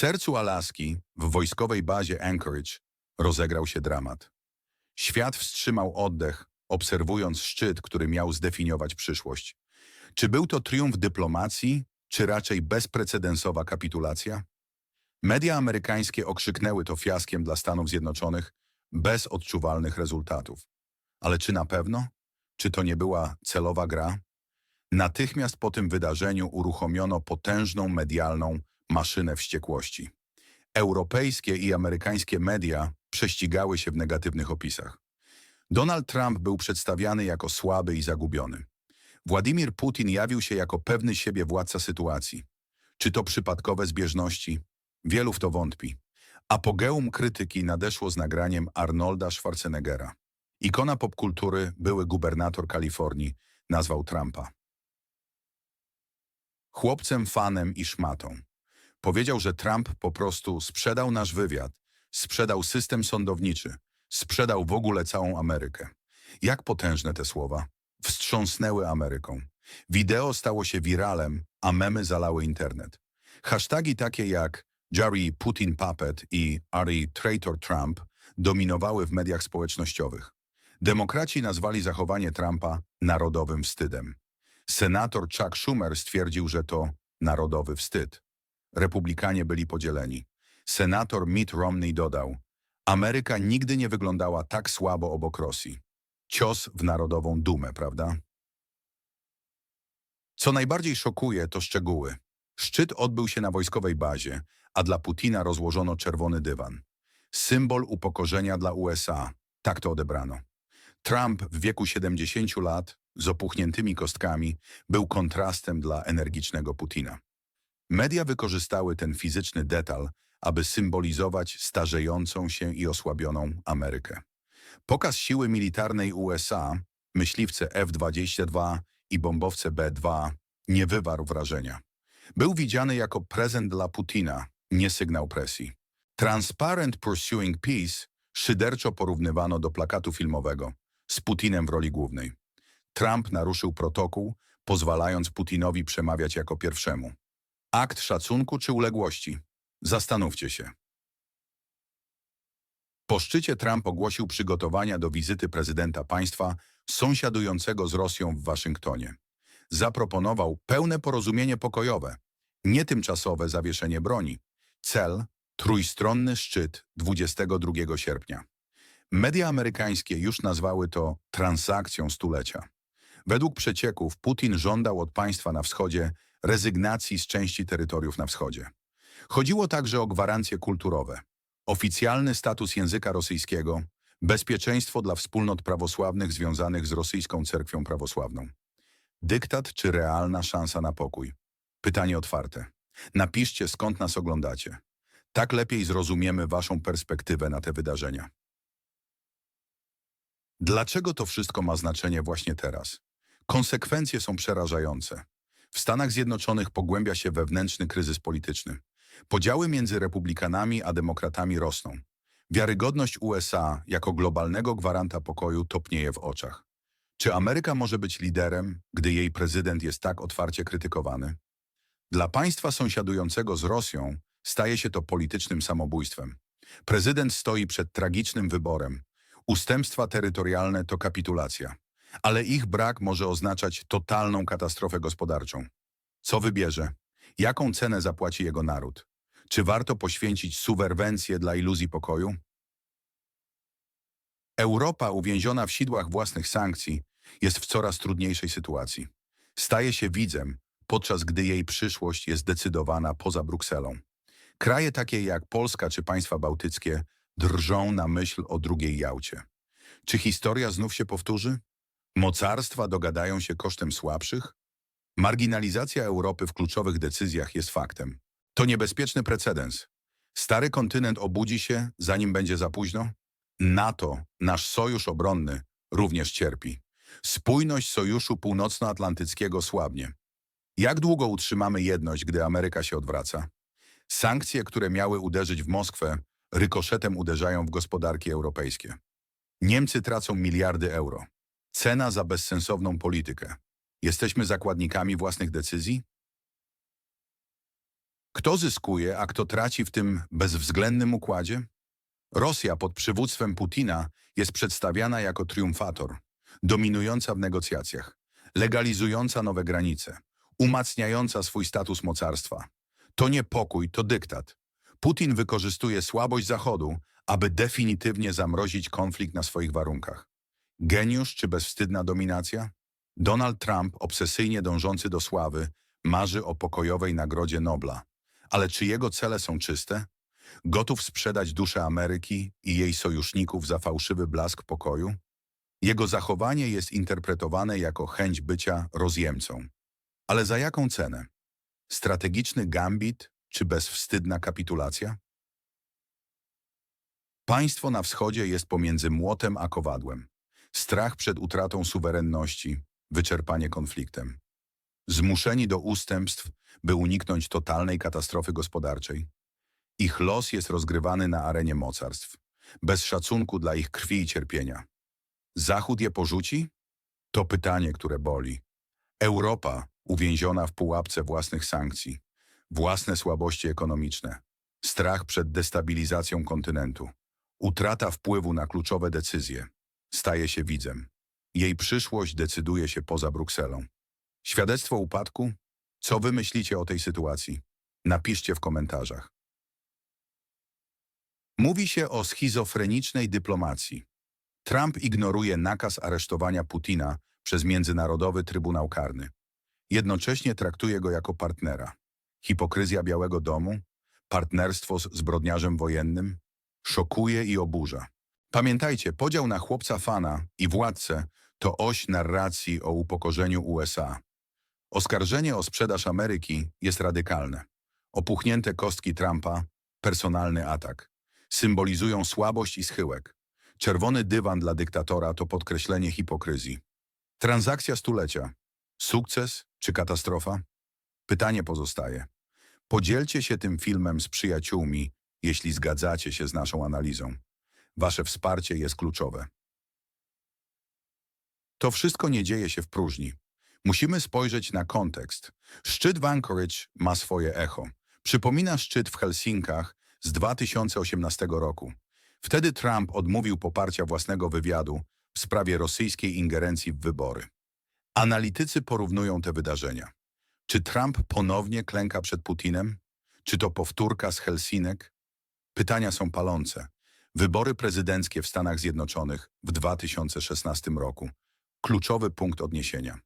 sercu Alaski, w wojskowej bazie Anchorage, rozegrał się dramat. Świat wstrzymał oddech, obserwując szczyt, który miał zdefiniować przyszłość. Czy był to triumf dyplomacji, czy raczej bezprecedensowa kapitulacja? Media amerykańskie okrzyknęły to fiaskiem dla Stanów Zjednoczonych bez odczuwalnych rezultatów. Ale czy na pewno? Czy to nie była celowa gra? Natychmiast po tym wydarzeniu uruchomiono potężną medialną maszynę wściekłości. Europejskie i amerykańskie media prześcigały się w negatywnych opisach. Donald Trump był przedstawiany jako słaby i zagubiony. Władimir Putin jawił się jako pewny siebie władca sytuacji. Czy to przypadkowe zbieżności? Wielu w to wątpi. Apogeum krytyki nadeszło z nagraniem Arnolda Schwarzeneggera. Ikona popkultury, były gubernator Kalifornii, nazwał Trumpa. Chłopcem, fanem i szmatą. Powiedział, że Trump po prostu sprzedał nasz wywiad, sprzedał system sądowniczy, sprzedał w ogóle całą Amerykę. Jak potężne te słowa. Wstrząsnęły Ameryką. Wideo stało się wiralem, a memy zalały internet. Hasztagi takie jak Jerry Putin Puppet i Ari Traitor Trump dominowały w mediach społecznościowych. Demokraci nazwali zachowanie Trumpa narodowym wstydem. Senator Chuck Schumer stwierdził, że to narodowy wstyd. Republikanie byli podzieleni. Senator Mitt Romney dodał, Ameryka nigdy nie wyglądała tak słabo obok Rosji. Cios w narodową dumę, prawda? Co najbardziej szokuje, to szczegóły. Szczyt odbył się na wojskowej bazie, a dla Putina rozłożono czerwony dywan. Symbol upokorzenia dla USA. Tak to odebrano. Trump w wieku 70 lat, z opuchniętymi kostkami, był kontrastem dla energicznego Putina. Media wykorzystały ten fizyczny detal, aby symbolizować starzejącą się i osłabioną Amerykę. Pokaz siły militarnej USA, myśliwce F-22 i bombowce B-2 nie wywarł wrażenia. Był widziany jako prezent dla Putina, nie sygnał presji. Transparent Pursuing Peace szyderczo porównywano do plakatu filmowego z Putinem w roli głównej. Trump naruszył protokół, pozwalając Putinowi przemawiać jako pierwszemu. Akt szacunku czy uległości? Zastanówcie się. Po szczycie Trump ogłosił przygotowania do wizyty prezydenta państwa sąsiadującego z Rosją w Waszyngtonie. Zaproponował pełne porozumienie pokojowe, nie tymczasowe zawieszenie broni. Cel trójstronny szczyt 22 sierpnia. Media amerykańskie już nazwały to transakcją stulecia. Według przecieków Putin żądał od państwa na wschodzie rezygnacji z części terytoriów na wschodzie. Chodziło także o gwarancje kulturowe, oficjalny status języka rosyjskiego, bezpieczeństwo dla wspólnot prawosławnych związanych z rosyjską cerkwią prawosławną. Dyktat czy realna szansa na pokój? Pytanie otwarte. Napiszcie, skąd nas oglądacie. Tak lepiej zrozumiemy waszą perspektywę na te wydarzenia. Dlaczego to wszystko ma znaczenie właśnie teraz? Konsekwencje są przerażające. W Stanach Zjednoczonych pogłębia się wewnętrzny kryzys polityczny. Podziały między republikanami a demokratami rosną. Wiarygodność USA jako globalnego gwaranta pokoju topnieje w oczach. Czy Ameryka może być liderem, gdy jej prezydent jest tak otwarcie krytykowany? Dla państwa sąsiadującego z Rosją staje się to politycznym samobójstwem. Prezydent stoi przed tragicznym wyborem. Ustępstwa terytorialne to kapitulacja, ale ich brak może oznaczać totalną katastrofę gospodarczą. Co wybierze? Jaką cenę zapłaci jego naród? Czy warto poświęcić suwerwencję dla iluzji pokoju? Europa, uwięziona w sidłach własnych sankcji, jest w coraz trudniejszej sytuacji. Staje się widzem, podczas gdy jej przyszłość jest decydowana poza Brukselą. Kraje takie jak Polska czy państwa bałtyckie drżą na myśl o drugiej Jałcie. Czy historia znów się powtórzy? Mocarstwa dogadają się kosztem słabszych? Marginalizacja Europy w kluczowych decyzjach jest faktem. To niebezpieczny precedens. Stary kontynent obudzi się, zanim będzie za późno? NATO, nasz sojusz obronny, również cierpi. Spójność Sojuszu Północnoatlantyckiego słabnie. Jak długo utrzymamy jedność, gdy Ameryka się odwraca? Sankcje, które miały uderzyć w Moskwę, rykoszetem uderzają w gospodarki europejskie. Niemcy tracą miliardy euro. Cena za bezsensowną politykę. Jesteśmy zakładnikami własnych decyzji? Kto zyskuje, a kto traci w tym bezwzględnym układzie? Rosja pod przywództwem Putina jest przedstawiana jako triumfator, dominująca w negocjacjach, legalizująca nowe granice, umacniająca swój status mocarstwa. To nie pokój, to dyktat. Putin wykorzystuje słabość Zachodu, aby definitywnie zamrozić konflikt na swoich warunkach. Geniusz czy bezwstydna dominacja? Donald Trump, obsesyjnie dążący do sławy, marzy o pokojowej nagrodzie Nobla. Ale czy jego cele są czyste? Gotów sprzedać duszę Ameryki i jej sojuszników za fałszywy blask pokoju? Jego zachowanie jest interpretowane jako chęć bycia rozjemcą. Ale za jaką cenę? Strategiczny gambit czy bezwstydna kapitulacja? Państwo na wschodzie jest pomiędzy młotem a kowadłem. Strach przed utratą suwerenności, wyczerpanie konfliktem. Zmuszeni do ustępstw, by uniknąć totalnej katastrofy gospodarczej. Ich los jest rozgrywany na arenie mocarstw, bez szacunku dla ich krwi i cierpienia. Zachód je porzuci? To pytanie, które boli. Europa, uwięziona w pułapce własnych sankcji, własne słabości ekonomiczne, strach przed destabilizacją kontynentu, utrata wpływu na kluczowe decyzje, staje się widzem. Jej przyszłość decyduje się poza Brukselą. Świadectwo upadku? Co wy myślicie o tej sytuacji? Napiszcie w komentarzach. Mówi się o schizofrenicznej dyplomacji. Trump ignoruje nakaz aresztowania Putina przez Międzynarodowy Trybunał Karny. Jednocześnie traktuje go jako partnera. Hipokryzja Białego Domu, partnerstwo z zbrodniarzem wojennym, szokuje i oburza. Pamiętajcie, podział na chłopca fana i władcę to oś narracji o upokorzeniu USA. Oskarżenie o sprzedaż Ameryki jest radykalne. Opuchnięte kostki Trumpa, personalny atak. Symbolizują słabość i schyłek. Czerwony dywan dla dyktatora to podkreślenie hipokryzji. Transakcja stulecia. Sukces czy katastrofa? Pytanie pozostaje. Podzielcie się tym filmem z przyjaciółmi, jeśli zgadzacie się z naszą analizą. Wasze wsparcie jest kluczowe. To wszystko nie dzieje się w próżni. Musimy spojrzeć na kontekst. Szczyt w Anchorage ma swoje echo. Przypomina szczyt w Helsinkach z 2018 roku. Wtedy Trump odmówił poparcia własnego wywiadu w sprawie rosyjskiej ingerencji w wybory. Analitycy porównują te wydarzenia. Czy Trump ponownie klęka przed Putinem? Czy to powtórka z Helsinek? Pytania są palące. Wybory prezydenckie w Stanach Zjednoczonych w 2016 roku. Kluczowy punkt odniesienia.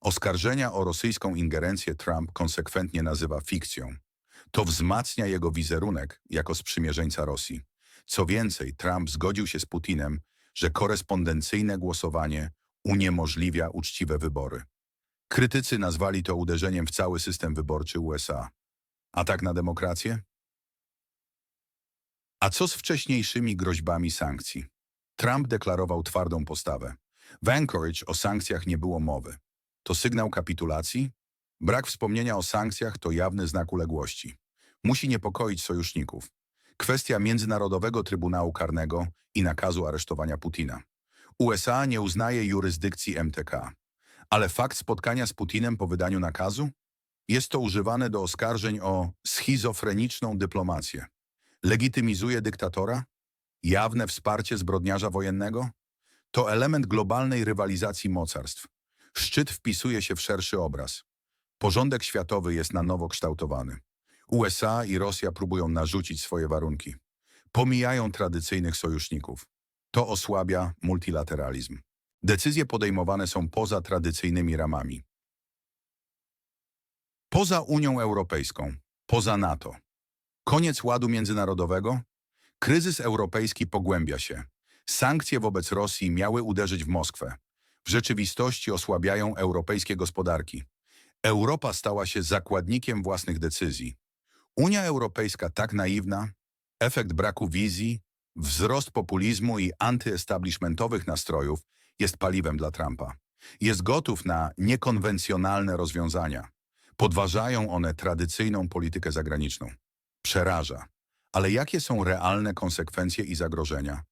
Oskarżenia o rosyjską ingerencję Trump konsekwentnie nazywa fikcją. To wzmacnia jego wizerunek jako sprzymierzeńca Rosji. Co więcej, Trump zgodził się z Putinem, że korespondencyjne głosowanie uniemożliwia uczciwe wybory. Krytycy nazwali to uderzeniem w cały system wyborczy USA. Atak na demokrację? A co z wcześniejszymi groźbami sankcji? Trump deklarował twardą postawę. W Anchorage o sankcjach nie było mowy. To sygnał kapitulacji? Brak wspomnienia o sankcjach to jawny znak uległości. Musi niepokoić sojuszników. Kwestia Międzynarodowego Trybunału Karnego i nakazu aresztowania Putina. USA nie uznaje jurysdykcji MTK. Ale fakt spotkania z Putinem po wydaniu nakazu? Jest to używane do oskarżeń o schizofreniczną dyplomację. Legitymizuje dyktatora? Jawne wsparcie zbrodniarza wojennego? To element globalnej rywalizacji mocarstw. Szczyt wpisuje się w szerszy obraz. Porządek światowy jest na nowo kształtowany. USA i Rosja próbują narzucić swoje warunki. Pomijają tradycyjnych sojuszników. To osłabia multilateralizm. Decyzje podejmowane są poza tradycyjnymi ramami. Poza Unią Europejską, poza NATO. Koniec ładu międzynarodowego? Kryzys europejski pogłębia się. Sankcje wobec Rosji miały uderzyć w Moskwę. W rzeczywistości osłabiają europejskie gospodarki. Europa stała się zakładnikiem własnych decyzji. Unia Europejska tak naiwna, efekt braku wizji, wzrost populizmu i antyestablishmentowych nastrojów jest paliwem dla Trumpa. Jest gotów na niekonwencjonalne rozwiązania. Podważają one tradycyjną politykę zagraniczną. Przeraża. Ale jakie są realne konsekwencje i zagrożenia?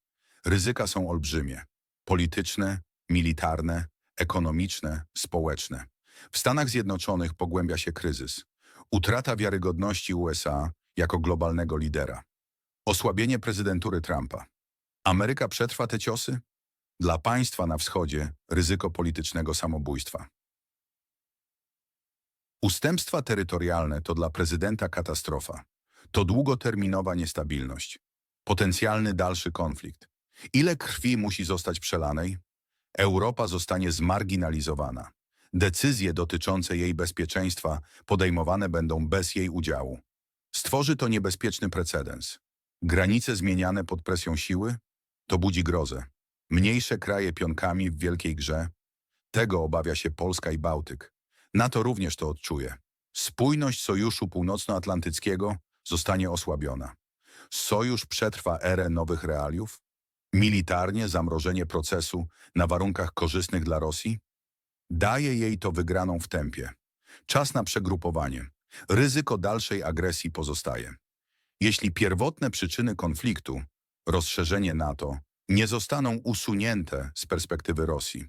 Ryzyka są olbrzymie. Polityczne, militarne, ekonomiczne, społeczne. W Stanach Zjednoczonych pogłębia się kryzys. Utrata wiarygodności USA jako globalnego lidera. Osłabienie prezydentury Trumpa. Ameryka przetrwa te ciosy? Dla państwa na wschodzie ryzyko politycznego samobójstwa. Ustępstwa terytorialne to dla prezydenta katastrofa. To długoterminowa niestabilność. Potencjalny dalszy konflikt. Ile krwi musi zostać przelanej? Europa zostanie zmarginalizowana. Decyzje dotyczące jej bezpieczeństwa podejmowane będą bez jej udziału. Stworzy to niebezpieczny precedens. Granice zmieniane pod presją siły? To budzi grozę. Mniejsze kraje pionkami w wielkiej grze? Tego obawia się Polska i Bałtyk. NATO również to odczuje. Spójność Sojuszu Północnoatlantyckiego zostanie osłabiona. Sojusz przetrwa erę nowych realiów? Militarnie zamrożenie procesu na warunkach korzystnych dla Rosji? Daje jej to wygraną w tempie. Czas na przegrupowanie. Ryzyko dalszej agresji pozostaje. Jeśli pierwotne przyczyny konfliktu, rozszerzenie NATO, nie zostaną usunięte z perspektywy Rosji.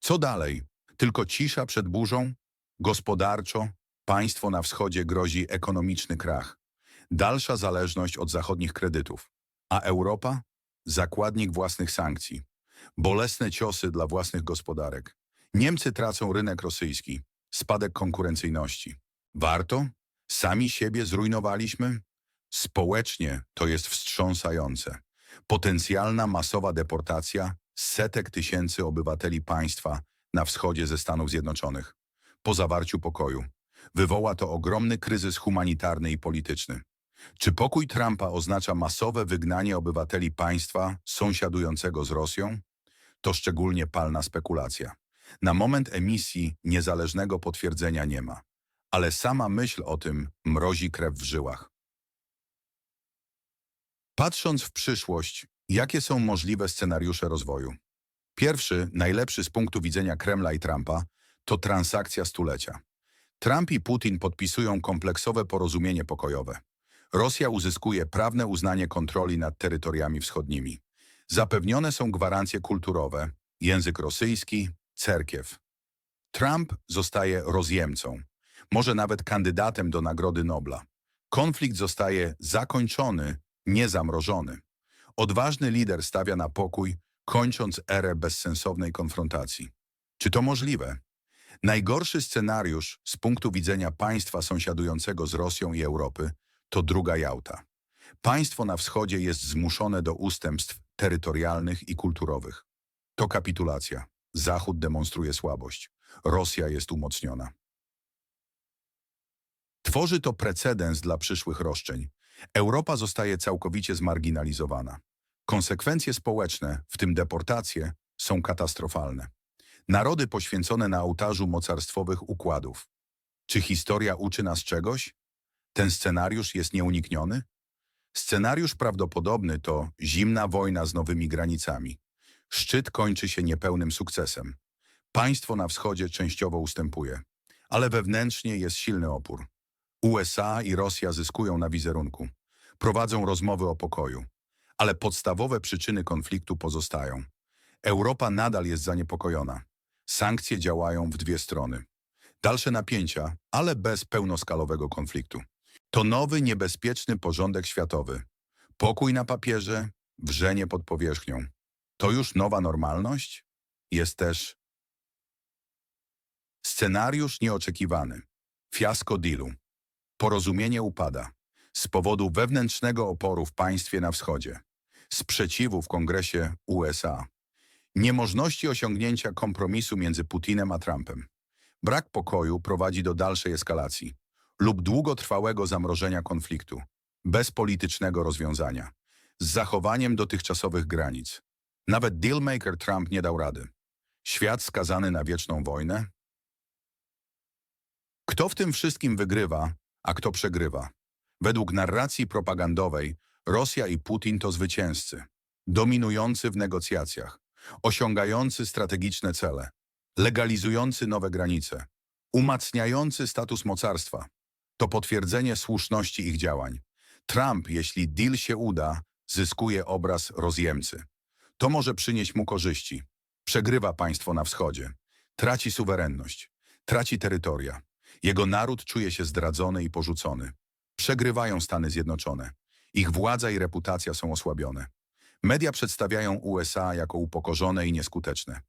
Co dalej? Tylko cisza przed burzą? Gospodarczo, państwo na wschodzie grozi ekonomiczny krach. Dalsza zależność od zachodnich kredytów. A Europa? Zakładnik własnych sankcji. Bolesne ciosy dla własnych gospodarek. Niemcy tracą rynek rosyjski. Spadek konkurencyjności. Warto? Sami siebie zrujnowaliśmy? Społecznie to jest wstrząsające. Potencjalna masowa deportacja setek tysięcy obywateli państwa na wschodzie ze Stanów Zjednoczonych. Po zawarciu pokoju. Wywoła to ogromny kryzys humanitarny i polityczny. Czy pokój Trumpa oznacza masowe wygnanie obywateli państwa sąsiadującego z Rosją? To szczególnie palna spekulacja. Na moment emisji niezależnego potwierdzenia nie ma. Ale sama myśl o tym mrozi krew w żyłach. Patrząc w przyszłość, jakie są możliwe scenariusze rozwoju? Pierwszy, najlepszy z punktu widzenia Kremla i Trumpa, to transakcja stulecia. Trump i Putin podpisują kompleksowe porozumienie pokojowe. Rosja uzyskuje prawne uznanie kontroli nad terytoriami wschodnimi. Zapewnione są gwarancje kulturowe, język rosyjski, cerkiew. Trump zostaje rozjemcą, może nawet kandydatem do Nagrody Nobla. Konflikt zostaje zakończony, nie zamrożony. Odważny lider stawia na pokój, kończąc erę bezsensownej konfrontacji. Czy to możliwe? Najgorszy scenariusz z punktu widzenia państwa sąsiadującego z Rosją i Europy to druga Jałta. Państwo na wschodzie jest zmuszone do ustępstw terytorialnych i kulturowych. To kapitulacja. Zachód demonstruje słabość. Rosja jest umocniona. Tworzy to precedens dla przyszłych roszczeń. Europa zostaje całkowicie zmarginalizowana. Konsekwencje społeczne, w tym deportacje, są katastrofalne. Narody poświęcone na ołtarzu mocarstwowych układów. Czy historia uczy nas czegoś? Ten scenariusz jest nieunikniony? Scenariusz prawdopodobny to zimna wojna z nowymi granicami. Szczyt kończy się niepełnym sukcesem. Państwo na wschodzie częściowo ustępuje, ale wewnętrznie jest silny opór. USA i Rosja zyskują na wizerunku. Prowadzą rozmowy o pokoju. Ale podstawowe przyczyny konfliktu pozostają. Europa nadal jest zaniepokojona. Sankcje działają w dwie strony. Dalsze napięcia, ale bez pełnoskalowego konfliktu. To nowy, niebezpieczny porządek światowy. Pokój na papierze, wrzenie pod powierzchnią. To już nowa normalność? Jest też scenariusz nieoczekiwany. Fiasko dealu. Porozumienie upada. Z powodu wewnętrznego oporu w państwie na wschodzie. Sprzeciwu w Kongresie USA. Niemożności osiągnięcia kompromisu między Putinem a Trumpem. Brak pokoju prowadzi do dalszej eskalacji lub długotrwałego zamrożenia konfliktu, bez politycznego rozwiązania, z zachowaniem dotychczasowych granic. Nawet dealmaker Trump nie dał rady. Świat skazany na wieczną wojnę? Kto w tym wszystkim wygrywa, a kto przegrywa? Według narracji propagandowej Rosja i Putin to zwycięzcy, dominujący w negocjacjach, osiągający strategiczne cele, legalizujący nowe granice, umacniający status mocarstwa. To potwierdzenie słuszności ich działań. Trump, jeśli deal się uda, zyskuje obraz rozjemcy. To może przynieść mu korzyści. Przegrywa państwo na wschodzie. Traci suwerenność. Traci terytoria. Jego naród czuje się zdradzony i porzucony. Przegrywają Stany Zjednoczone. Ich władza i reputacja są osłabione. Media przedstawiają USA jako upokorzone i nieskuteczne.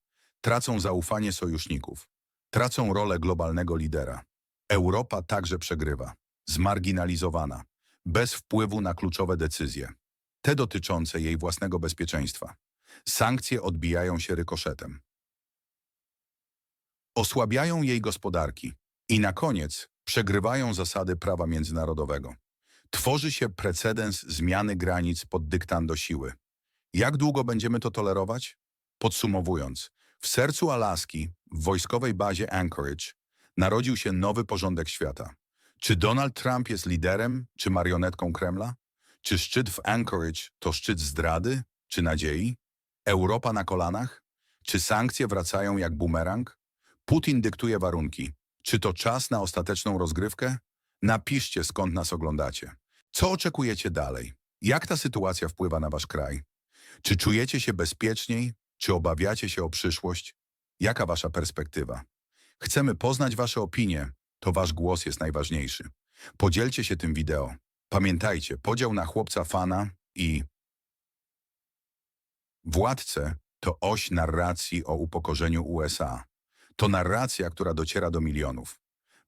Tracą zaufanie sojuszników. Tracą rolę globalnego lidera. Europa także przegrywa. Zmarginalizowana. Bez wpływu na kluczowe decyzje. Te dotyczące jej własnego bezpieczeństwa. Sankcje odbijają się rykoszetem. Osłabiają jej gospodarki. I na koniec przegrywają zasady prawa międzynarodowego. Tworzy się precedens zmiany granic pod dyktando siły. Jak długo będziemy to tolerować? Podsumowując, w sercu Alaski, w wojskowej bazie Anchorage, narodził się nowy porządek świata. Czy Donald Trump jest liderem, czy marionetką Kremla? Czy szczyt w Anchorage to szczyt zdrady, czy nadziei? Europa na kolanach? Czy sankcje wracają jak bumerang? Putin dyktuje warunki. Czy to czas na ostateczną rozgrywkę? Napiszcie, skąd nas oglądacie. Co oczekujecie dalej? Jak ta sytuacja wpływa na wasz kraj? Czy czujecie się bezpieczniej? Czy obawiacie się o przyszłość? Jaka wasza perspektywa? Chcemy poznać wasze opinie. To wasz głos jest najważniejszy. Podzielcie się tym wideo. Pamiętajcie, podział na chłopca fana i władcę to oś narracji o upokorzeniu USA. To narracja, która dociera do milionów.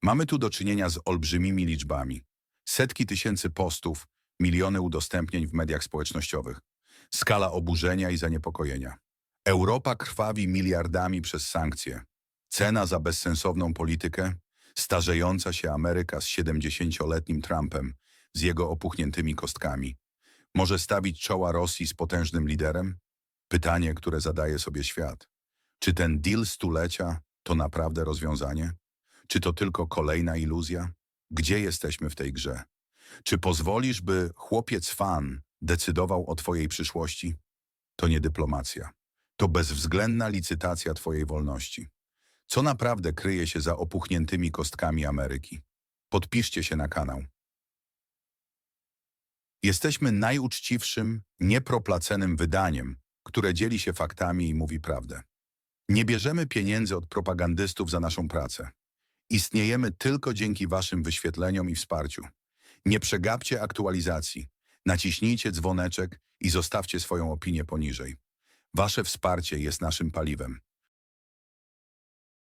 Mamy tu do czynienia z olbrzymimi liczbami. Setki tysięcy postów, miliony udostępnień w mediach społecznościowych. Skala oburzenia i zaniepokojenia. Europa krwawi miliardami przez sankcje. Cena za bezsensowną politykę? Starzejąca się Ameryka z 70-letnim Trumpem, z jego opuchniętymi kostkami. Może stawić czoła Rosji z potężnym liderem? Pytanie, które zadaje sobie świat. Czy ten deal stulecia to naprawdę rozwiązanie? Czy to tylko kolejna iluzja? Gdzie jesteśmy w tej grze? Czy pozwolisz, by chłopiec fan decydował o twojej przyszłości? To nie dyplomacja. To bezwzględna licytacja twojej wolności. Co naprawdę kryje się za opuchniętymi kostkami Ameryki? Podpiszcie się na kanał. Jesteśmy najuczciwszym, nieproplacenym wydaniem, które dzieli się faktami i mówi prawdę. Nie bierzemy pieniędzy od propagandystów za naszą pracę. Istniejemy tylko dzięki waszym wyświetleniom i wsparciu. Nie przegapcie aktualizacji. Naciśnijcie dzwoneczek i zostawcie swoją opinię poniżej. Wasze wsparcie jest naszym paliwem.